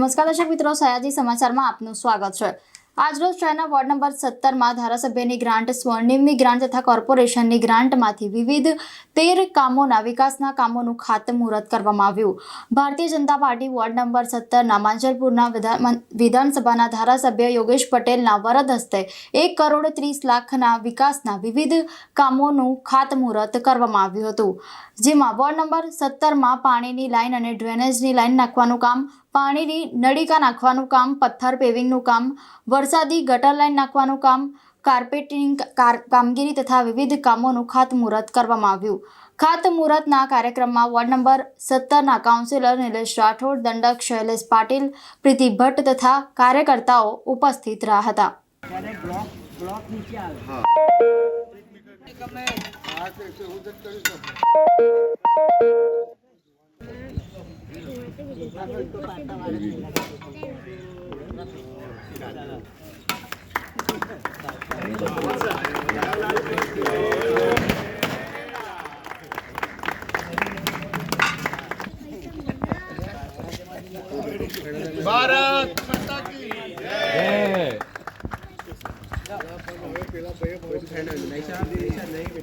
નમસ્કાર દર્શક મિત્રો, સયાજી સમાચારમાં આપનું સ્વાગત છે. આજરોજ શહેરના વોર્ડ નંબર સત્તરમાં ધારાસભ્યની ગ્રાન્ટ, સ્વર્ણિમની ગ્રાન્ટ તથા કોર્પોરેશનની ગ્રાન્ટમાંથી વિવિધ તેર કામોના વિકાસના કામોનું ખાતમુહૂર્ત કરવામાં આવ્યું. Bharatiya Janata Party ward number સત્તરના માંજલપુરના વિધાનસભાના ધારાસભ્ય યોગેશ પટેલના વરદ હસ્તે એક કરોડ ત્રીસ લાખના વિકાસના વિવિધ કામોનું ખાતમુહૂર્ત કરવામાં આવ્યું હતું. જેમાં વોર્ડ નંબર સત્તરમાં પાણીની લાઇન અને ડ્રેનેજની લાઇન નાખવાનું કામ પાણીની નળીકા નાખવાનું કામ પથ્થર પેવિંગનું કામ વરસાદી ગટર લાઇન નાખવાનું કામ કાર્પેટિંગ કાર- કામગીરી તથા વિવિધ કામોનું ખાતમુહૂર્ત કરવામાં આવ્યું. ખાતમુહૂર્તના કાર્યક્રમમાં વોર્ડ નંબર સત્તરના કાઉન્સિલર નિલેશ રાઠોડ દંડક શૈલેષ પાટીલ પ્રીતિ ભટ્ટ તથા કાર્યકર્તાઓ ઉપસ્થિત રહ્યા હતા. નીચે ભારત માતા કી બધું આમ લઈ લે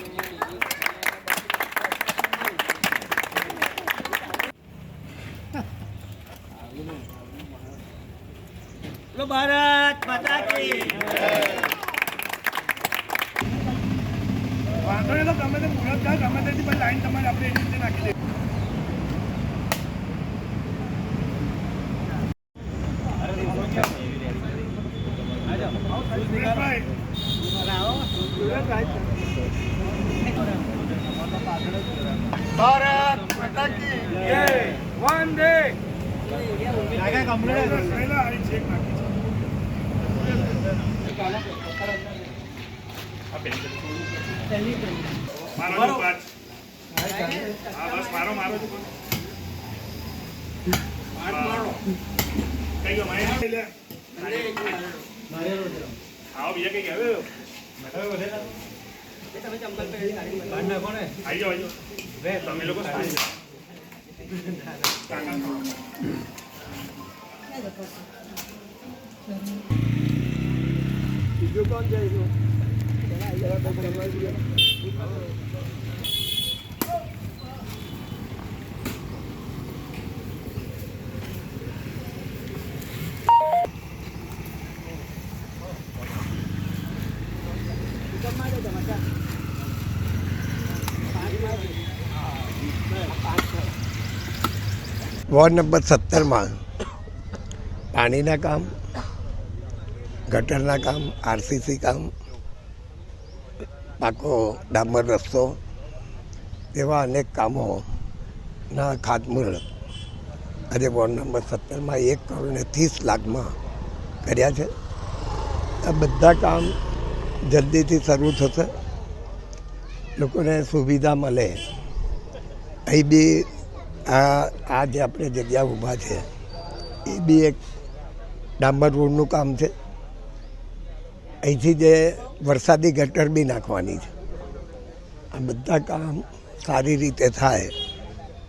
ભારત માતા કી. વાંધો નહીં તો ગમે તે મુહૂર્ત થાય ગમે તેથી પણ લાઈન તમારે આપણે એવી રીતે નાખી દે ભારત માતા કી. પહેલા પહેલા આવી નાખી. છે. મારો. હા, બસ મારો મારો. કઈ ગયો મારી નાખી લે. આવો બીજા કઈ હવે? આઈ જાઓ, આઈ જાઓ. તમે લોકો. વોર્ડ નંબર સત્તરમાં પાણીના કામ ગટરના કામ, આરસીસી કામ, પાકો ડામર રસ્તો, એવા અનેક કામોના ખાતમુહૂર્ત આજે વોર્ડ નંબર સત્તરમાં એક કરોડ ને ત્રીસ લાખમાં કર્યા છે. આ બધા કામ જલ્દીથી શરૂ થશે. લોકોને સુવિધા મળે. અહીં બી આ આ જે આપણે જગ્યા ઊભા છે, એ બી એક ડાંબર રોડનું કામ છે. અહીંથી જે વરસાદી ગટર બી નાખવાની છે. આ બધા કામ સારી રીતે થાય,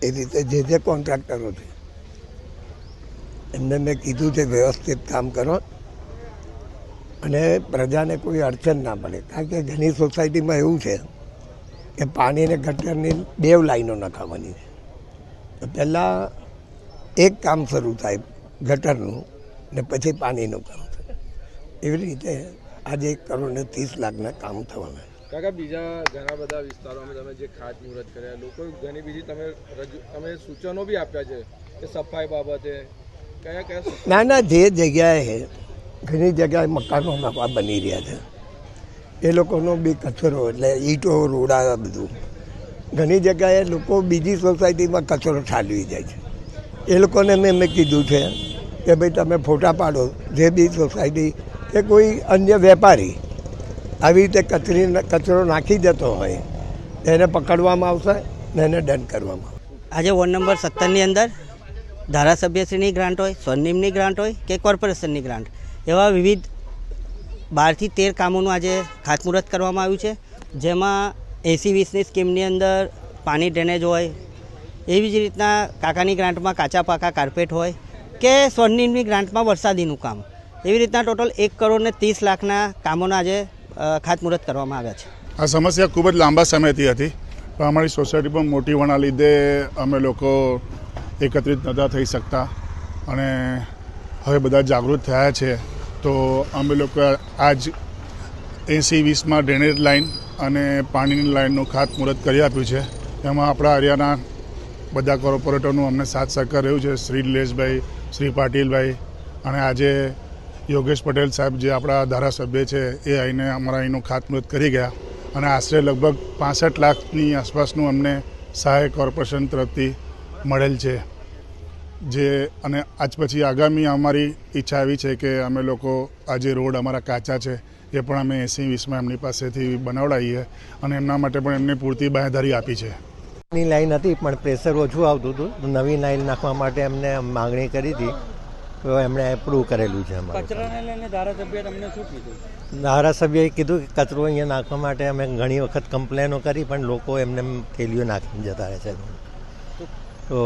એ રીતે જે જે કોન્ટ્રાક્ટરો છે, એમને મેં કીધું છે વ્યવસ્થિત કામ કરો. અને પ્રજાને કોઈ અડચણ ના પડે, કારણ કે ઘણી સોસાયટીમાં એવું છે કે પાણી અને ગટરની બેવ લાઈનો નખાવવાની છે. તો પહેલાં એક કામ શરૂ થાય ગટરનું ને પછી પાણીનું કામ થાય. એવી રીતે આજે એક કરોડ ને ત્રીસ લાખના કામ થવાના. કાકા બીજા ઘણા બધા વિસ્તારોમાં તમે જે ખાતમુહૂર્ત કર્યા લોકો ઘણી બીજી તમે રજૂ તમે સૂચનો બી આપ્યા છે કે સફાઈ બાબતે. કયા કયા ના ના જે જગ્યાએ ઘણી જગ્યાએ મકાનો નવા બની રહ્યા છે. એ લોકોનો બી કચરો એટલે ઈંટો રોડા બધું. ઘણી જગ્યાએ લોકો બીજી સોસાયટીમાં કચરો ઠાલવી જાય છે. એ લોકોને મેં મેં કીધું છે કે ભાઈ તમે ફોટા પાડો જે બી સોસાયટી કે કોઈ અન્ય વેપારી આવી રીતે કચરી કચરો નાખી દેતો હોય એને પકડવામાં આવશે ને એને દંડ કરવામાં આવશે. આજે વોર્ડ નંબર સત્તરની અંદર ધારાસભ્યશ્રીની ગ્રાન્ટ હોય, સ્વનિમની ગ્રાન્ટ હોય કે કોર્પોરેશનની ગ્રાન્ટ. એવા વિવિધ બારથી તેર કામોનું આજે ખાતમુહૂર્ત કરવામાં આવ્યું છે, જેમાં એસી વીસની સ્કીમની અંદર પાણી ડ્રેનેજ હોય, એવી જ રીતના કાકાની ગ્રાન્ટમાં કાચા પાકા, કાર્પેટ હોય કે સ્વર્ણિમની ગ્રાન્ટમાં વરસાદીનું કામ. એવી રીતના ટોટલ એક કરોડ ને ત્રીસ લાખના કામોના આજે ખાતમુહૂર્ત કરવામાં આવ્યા છે. આ સમસ્યા ખૂબ જ લાંબા સમયથી હતી. પણ અમારી સોસાયટી પણ મોટી હોવાના લીધે અમે લોકો એકત્રિત નહોતા થઈ શકતા. અને હવે બધા જાગૃત થયા છે. તો અમે લોકો આજ એંસી વીસમાં ડ્રેનેજ લાઇન અને પાણીની લાઇનનું ખાતમુહૂર્ત કરી આપ્યું છે. એમાં આપણા હરિયાના બધા કોર્પોરેટરનું અમને સાથ સહકાર રહ્યું છે. શ્રી નિલેશભાઈ, શ્રી પાટીલભાઈ. અને આજે યોગેશ પટેલ સાહેબ જે આપણા ધારાસભ્ય છે, એ આવીને અમારા અહીંનું ખાતમુહૂર્ત કરી ગયા અને આશરે લગભગ પાસઠ લાખની આસપાસનું અમને સહાય કોર્પોરેશન તરફથી મળેલ છે. જે અને આજ પછી આગામી અમારી ઈચ્છા આવી છે કે અમે લોકો આ જે રોડ અમારા કાચા છે, એ પણ અમે એંસી વીસમાં એમની પાસેથી બનાવડાવીએ અને એમના માટે પણ એમને પૂરતી બાંયધારી આપી છે. ની લાઈન હતી પણ પ્રેશર ઓછું આવતું હતું. નવી લાઈન નાખવા માટે એમને માગણી કરી હતી. એમણે એપ્રૂવ કરેલું છે અમારું. કચરાને લઈને ધારાસભ્ય તમને શું કીધું? ધારાસભ્યએ કીધું કે કચરો અહીંયા નાખવા માટે અમે ઘણી વખત કમ્પ્લેનો કરી પણ લોકો એમને થેલીઓ નાખીને જતા રહે છે. તો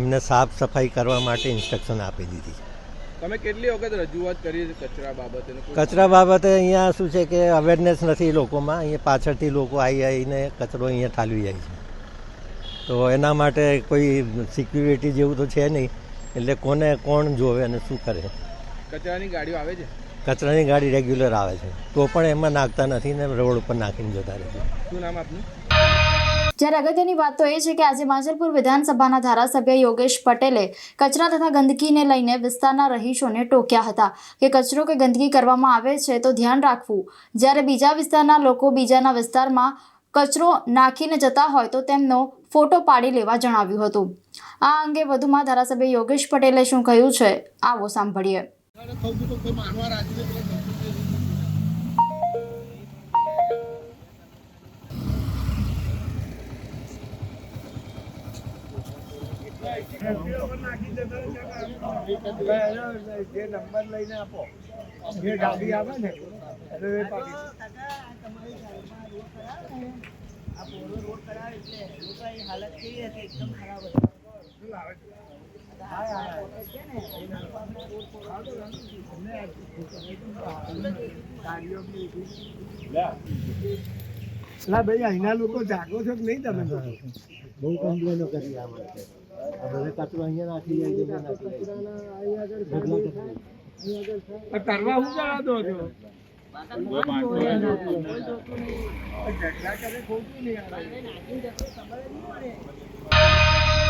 એમને સાફ સફાઈ કરવા માટે ઇન્સ્ટ્રક્શન આપી દીધી. તમે કેટલી વખત રજૂઆત કરી કચરા બાબતે કચરા બાબતે અહીંયા શું છે કે અવેરનેસ નથી લોકોમાં. અહીંયા પાછળથી લોકો આવી આવીને કચરો અહીંયા ઠાલવી જાય છે. તો એના માટે કોઈ સિક્યુરિટી જેવું તો છે નહીં. એટલે કોને કોણ જોવે અને શું કરે. કચરાની ગાડીઓ આવે છે? કચરાની ગાડી રેગ્યુલર આવે છે. તો પણ એમાં નાખતા નથી ને રોડ ઉપર નાખીને જતા રહે છે. શું નામ આપનું? જ્યારે અગત્યની વાત તો એ છે કે આજે માંજલપુર વિધાનસભાના ધારાસભ્ય યોગેશ પટેલે કચરા તથા ગંદકીને લઈને વિસ્તારના રહીશોને ટોક્યા હતા કે કચરો કે ગંદકી કરવામાં આવે છે તો ધ્યાન રાખવું. જ્યારે બીજા વિસ્તારના લોકો બીજાના વિસ્તારમાં કચરો નાખીને જતા હોય તો તેમનો ફોટો પાડી લેવા જણાવ્યું હતું. આ અંગે વધુમાં ધારાસભ્ય યોગેશ પટેલે શું કહ્યું છે, આવો સાંભળીએ. આપો. જે આવે ને ના ભાઈ અહીંના લોકો જાગો છો કે નહીં તમે? બહુ કમ્પ્લેનો કરી આ માટે હવે કચરો અહીંયા નાખી જાય છે નાખી કરવા હું કરાતો હતો કરે ખોટું નહીં